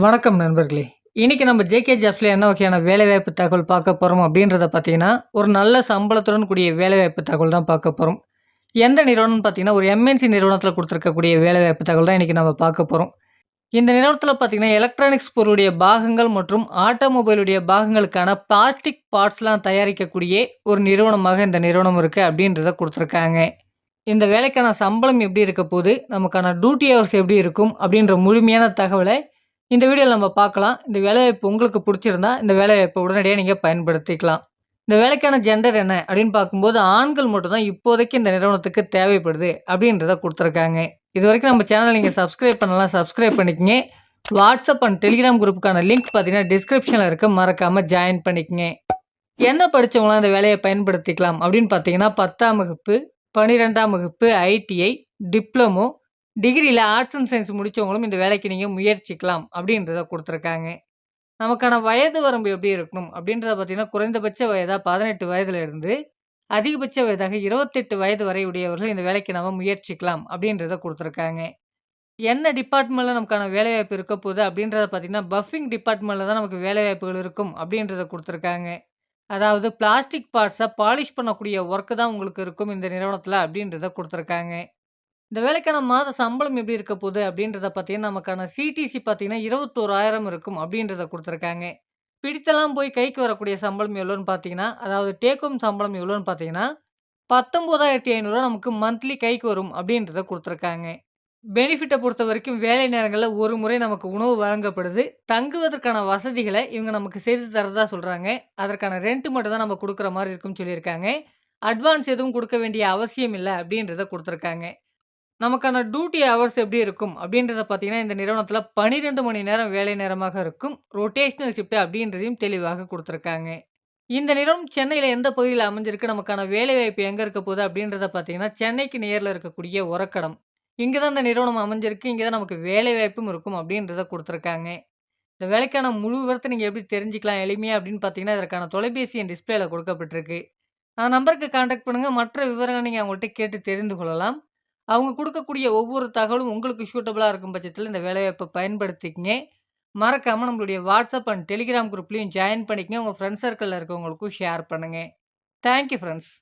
வணக்கம் நண்பர்களே! இன்னைக்கு நம்ம ஜேகே ஜாப்ஸில் என்ன வகையான வேலைவாய்ப்பு தகவல் பார்க்க போகிறோம் அப்படின்றத பார்த்தீங்கன்னா, ஒரு நல்ல சம்பளத்துடன் கூடிய வேலைவாய்ப்பு தகவல் தான் பார்க்க போகிறோம் எந்த நிறுவனம்னு பார்த்தீங்கன்னா, ஒரு எம்.என்.சி நிறுவனத்தில் கொடுத்துருக்கக்கூடிய வேலைவாய்ப்பு தகவல் தான் இன்றைக்கி நம்ம பார்க்க போகிறோம் இந்த நிறுவனத்தில் பார்த்தீங்கன்னா, எலக்ட்ரானிக்ஸ் பொருளுடைய பாகங்கள் மற்றும் ஆட்டோமொபைலுடைய பாகங்களுக்கான பிளாஸ்டிக் பார்ட்ஸ்லாம் தயாரிக்கக்கூடிய ஒரு நிறுவனமாக இந்த நிறுவனம் இருக்குது அப்படின்றத கொடுத்துருக்காங்க. இந்த வேலைக்கான சம்பளம் எப்படி இருக்க போது, நமக்கான டியூட்டி ஹவர்ஸ் எப்படி இருக்கும் அப்படின்ற முழுமையான தகவலை இந்த வீடியோவில் நம்ம பார்க்கலாம். இந்த வேலைவாய்ப்பு உங்களுக்கு பிடிச்சிருந்தா இந்த வேலைவாய்ப்பு உடனடியாக நீங்கள் பயன்படுத்திக்கலாம். இந்த வேலைக்கான ஜெண்டர் என்ன அப்படின்னு பார்க்கும்போது, ஆண்கள் மட்டும் தான் இப்போதைக்கு இந்த நிறுவனத்துக்கு தேவைப்படுது அப்படின்றத கொடுத்துருக்காங்க இது வரைக்கும் நம்ம சேனலை நீங்கள் சப்ஸ்கிரைப் பண்ணலாம் சப்ஸ்கிரைப் பண்ணிக்கங்க. வாட்ஸ்அப் அண்ட் டெலிகிராம் குரூப்புக்கான லிங்க் பார்த்தீங்கன்னா, டிஸ்கிரிப்ஷனில் இருக்க மறக்காமல் ஜாயின் பண்ணிக்கங்க. என்ன படித்தவங்களாம் இந்த வேலையை பயன்படுத்திக்கலாம் அப்படின்னு பார்த்தீங்கன்னா, 10ஆம் வகுப்பு, 12ஆம் வகுப்பு, ஐடிஐ, டிப்ளமோ, டிகிரியில் ஆர்ட்ஸ் அண்ட் சயின்ஸ் முடிச்சவங்களும் இந்த வேலைக்கு நீங்கள் முயற்சிக்கலாம் அப்படின்றத கொடுத்துருக்காங்க. நமக்கான வயது வரம்பு எப்படி இருக்கணும் அப்படின்றத பார்த்தீங்கன்னா, குறைந்தபட்ச வயதாக பதினெட்டு வயதுலேருந்து அதிகபட்ச வயதாக 28 வயது வரை உடையவர்கள் இந்த வேலைக்கு நம்ம முயற்சிக்கலாம் அப்படின்றத கொடுத்துருக்காங்க. என்ன டிபார்ட்மெண்ட்டில் நமக்கான வேலைவாய்ப்பு இருக்க போகுது அப்படின்றத பார்த்தீங்கன்னா, பஃபிங் டிபார்ட்மெண்ட்டில் தான் நமக்கு வேலைவாய்ப்புகள் இருக்கும் அப்படின்றத கொடுத்துருக்காங்க. அதாவது பிளாஸ்டிக் பார்ட்ஸை பாலிஷ் பண்ணக்கூடிய ஒர்க்கு தான் உங்களுக்கு இருக்கும் இந்த நிறுவனத்தில் அப்படின்றத கொடுத்துருக்காங்க. இந்த வேலைக்கான மாத சம்பளம் எப்படி இருக்க போகுது அப்படின்றத பார்த்தீங்கன்னா, நமக்கான சிடிசி பார்த்தீங்கன்னா 21,000 இருக்கும் அப்படின்றத கொடுத்துருக்காங்க பிடித்தெல்லாம் போய் கைக்கு வரக்கூடிய சம்பளம் எவ்வளோன்னு பார்த்தீங்கன்னா, அதாவது டேக் சம்பளம் எவ்வளோன்னு பார்த்தீங்கன்னா, பத்தொம்போதாயிரத்தி ஐநூறுரூவா நமக்கு மந்த்லி கைக்கு வரும் அப்படின்றத கொடுத்துருக்காங்க பெனிஃபிட்டை பொறுத்த வரைக்கும் வேலை நேரங்களில் ஒரு முறை நமக்கு உணவு வழங்கப்படுது. தங்குவதற்கான வசதிகளை இவங்க நமக்கு செய்து தரதா சொல்கிறாங்க அதற்கான ரெண்ட் மட்டும் தான் நம்ம கொடுக்குற மாதிரி இருக்கும்னு சொல்லியிருக்காங்க. அட்வான்ஸ் எதுவும் கொடுக்க வேண்டிய அவசியம் இல்லை அப்படின்றத கொடுத்துருக்காங்க நமக்கான டியூட்டி ஹவர்ஸ் எப்படி இருக்கும் அப்படின்றத பார்த்தீங்கன்னா, இந்த நிறுவனத்தில் பன்னிரெண்டு மணி நேரம் வேலை நேரமாக இருக்கும். ரொட்டேஷ்னல் ஷிஃப்ட் அப்படின்றதையும் தெளிவாக கொடுத்துருக்காங்க இந்த நிறுவனம் சென்னையில் எந்த பகுதியில் அமைஞ்சிருக்கு, நமக்கான வேலைவாய்ப்பு எங்கே இருக்க போகுது அப்படின்றத பார்த்தீங்கன்னா, சென்னைக்கு நேரில் இருக்கக்கூடிய உரக்கடம் இங்கே தான் இந்த நிறுவனம் அமைஞ்சிருக்கு. இங்கே தான் நமக்கு வேலைவாய்ப்பும் இருக்கும் அப்படின்றத கொடுத்துருக்காங்க இந்த வேலைக்கான முழு விவரத்தை நீங்கள் எப்படி தெரிஞ்சுக்கலாம் எளிமையா அப்படின்னு பார்த்தீங்கன்னா, இதற்கான தொலைபேசி எண் கொடுக்கப்பட்டிருக்கு. அந்த நம்பருக்கு கான்டாக்ட் பண்ணுங்கள் மற்ற விவரங்களை நீங்கள் அவங்கள்ட்ட கேட்டு தெரிந்து கொள்ளலாம். அவங்க குடுக்கக்கூடிய ஒவ்வொரு தகவலும் உங்களுக்கு சூட்டபிளா இருக்கும் பட்சத்துல இந்த வேலைவாய்ப்ப பயன்படுத்திக்கங்க. மறக்காம நம்மளுடைய வாட்ஸ்அப் அண்ட் டெலிகிராம் குரூப்லயும் ஜாயின் பண்ணிக்கங்க. உங்க ஃப்ரெண்ட்ஸ் சர்க்கிள்ல இருக்கவங்களுக்கும் ஷேர் பண்ணுங்க. Thank you friends.